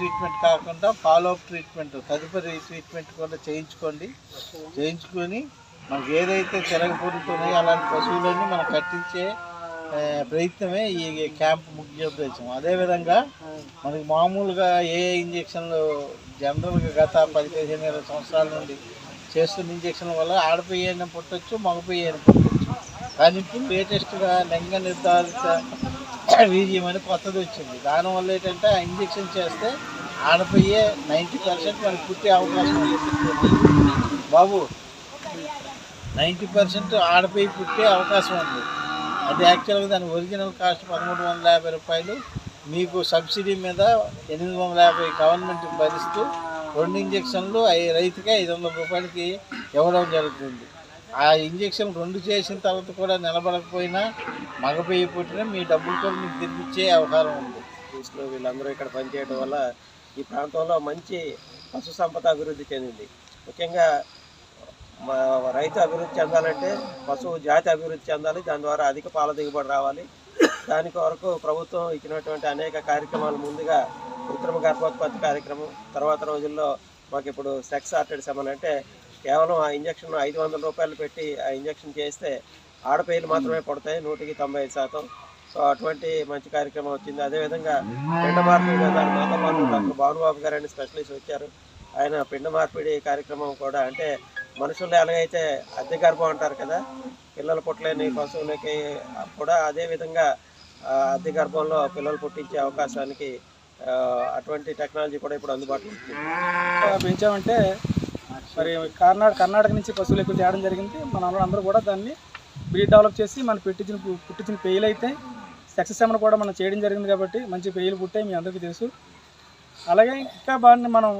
Treatment కాకుండా follow up treatment తదుపరి treatment కూడా చేయించుకోండి. చేయించుకొని మనకి ఏదైతే తిరగబడుతున్నాయో అలాంటి పశువులన్నీ మనం కట్టించే ప్రయత్నమే ఈ క్యాంప్ ముఖ్య ఉద్దేశం. అదేవిధంగా మనకి మామూలుగా ఏ ఇంజక్షన్లు జనరల్గా గత పది పదిహేను ఇరవై సంవత్సరాల నుండి చేస్తున్న ఇంజక్షన్ల వల్ల ఆడపియ్యని పుట్టొచ్చు మగపియ్యని పుట్టచ్చు. కానీ ఇప్పుడు లేటెస్ట్గా లింగ నిర్ధారిత వీర్యం అని కొత్తది వచ్చింది. దానివల్ల ఏంటంటే ఆ ఇంజక్షన్ చేస్తే ఆడపోయే నైంటీ పర్సెంట్ మనకు పుట్టే అవకాశం ఉంది. బాబు నైంటీ పర్సెంట్ ఆడపోయి పుట్టే అవకాశం ఉంది. అది యాక్చువల్గా దాని ఒరిజినల్ కాస్ట్ పదమూడు వందల యాభై రూపాయలు. మీకు సబ్సిడీ మీద ఎనిమిది వందల యాభై గవర్నమెంట్ భరిస్తూ రెండు ఇంజక్షన్లు ఐ- రైతుకే ఐదు వందల రూపాయలకి ఇవ్వడం జరుగుతుంది. ఆ ఇంజక్షన్ రెండు చేసిన తర్వాత కూడా నిలబడకపోయినా మగపోయి పుట్టిన మీ డబ్బులతో మీకు తిరిగిచ్చే అవకాశం ఉంది. వీళ్ళందరూ ఇక్కడ పనిచేయడం వల్ల ఈ ప్రాంతంలో మంచి పశు సంపద అభివృద్ధి చెందింది. ముఖ్యంగా మా రైతు అభివృద్ధి చెందాలంటే పశువు జాతి అభివృద్ధి చెందాలి దాని ద్వారా అధిక పాల దిగుబడి రావాలి. దాని కొరకు ప్రభుత్వం ఇచ్చినటువంటి అనేక కార్యక్రమాలు ముందుగా కృత్రిమ గర్భోత్పత్తి కార్యక్రమం తర్వాత రోజుల్లో మాకు ఇప్పుడు సెక్స్ ఆర్టెడ్ సెమన్ అంటే కేవలం ఆ ఇంజక్షన్ ఐదు వందల రూపాయలు పెట్టి ఆ ఇంజక్షన్ చేస్తే ఆడపేయలు మాత్రమే పడతాయి నూటికి తొంభై ఐదు శాతం. సో అటువంటి మంచి కార్యక్రమం వచ్చింది. అదేవిధంగా పిండ మార్పిడి విధానం మాతో పాటు డాక్టర్ భానుబాబు గారు అని స్పెషలిస్ట్ వచ్చారు. ఆయన పిండ మార్పిడి కార్యక్రమం కూడా అంటే మనుషులు ఎలాగైతే అద్దె గర్భం అంటారు కదా పిల్లలు పుట్టలేని పశువులకి కూడా అదేవిధంగా అద్దె గర్భంలో పిల్లలు పుట్టించే అవకాశానికి అటువంటి టెక్నాలజీ కూడా ఇప్పుడు అందుబాటులో పెంచామంటే మరి కర్ణాటక కర్ణాటక నుంచి పశువులు ఎక్కువ చేయడం జరిగింది. మన అందరూ కూడా దాన్ని బ్రీడ్ డెవలప్ చేసి మనం పెట్టించిన పుట్టించిన పేయలు అయితే సక్సెస్ ఏమైనా కూడా మనం చేయడం జరిగింది కాబట్టి మంచి పెయిలు పుట్టాయి మీ అందరికీ తెలుసు. అలాగే ఇంకా బాగా మనం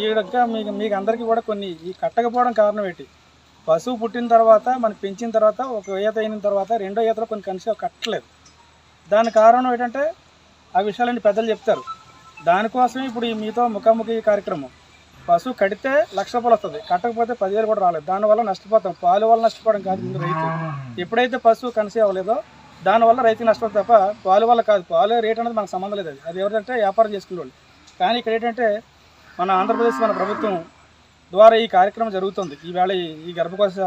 ఈ ఇంకా మీకు మీకు అందరికీ కూడా కొన్ని ఈ కట్టకపోవడం కారణం ఏంటి? పశువు పుట్టిన తర్వాత మనం పెంచిన తర్వాత ఒక ఈత అయిన తర్వాత రెండో ఈతలో కొన్ని కనిసి కట్టలేదు. దాని కారణం ఏంటంటే ఆ విషయాలన్నీ పెద్దలు చెప్తారు. దానికోసం ఇప్పుడు ఈ మీతో ముఖాముఖి కార్యక్రమం. పశువు కడితే లక్ష రూపాయలు వస్తుంది కట్టకపోతే పదివేలు కూడా రాలేదు. దానివల్ల నష్టపోతాం. పాలు వల్ల నష్టపోవడం కాదు ముందు రైతు. ఎప్పుడైతే పశువు కనసి అవ్వలేదో దానివల్ల రైతు నష్టం తప్ప పాలు వల్ల కాదు. పాలు రేట్ అనేది మనకు సంబంధం లేదు. అది అది ఎవరంటే వ్యాపారం చేసుకునే వాళ్ళు కానీ ఇక్కడ ఏంటంటే మన ఆంధ్రప్రదేశ్ మన ప్రభుత్వం ద్వారా ఈ కార్యక్రమం జరుగుతుంది. ఈవేళ ఈ గర్భకోశ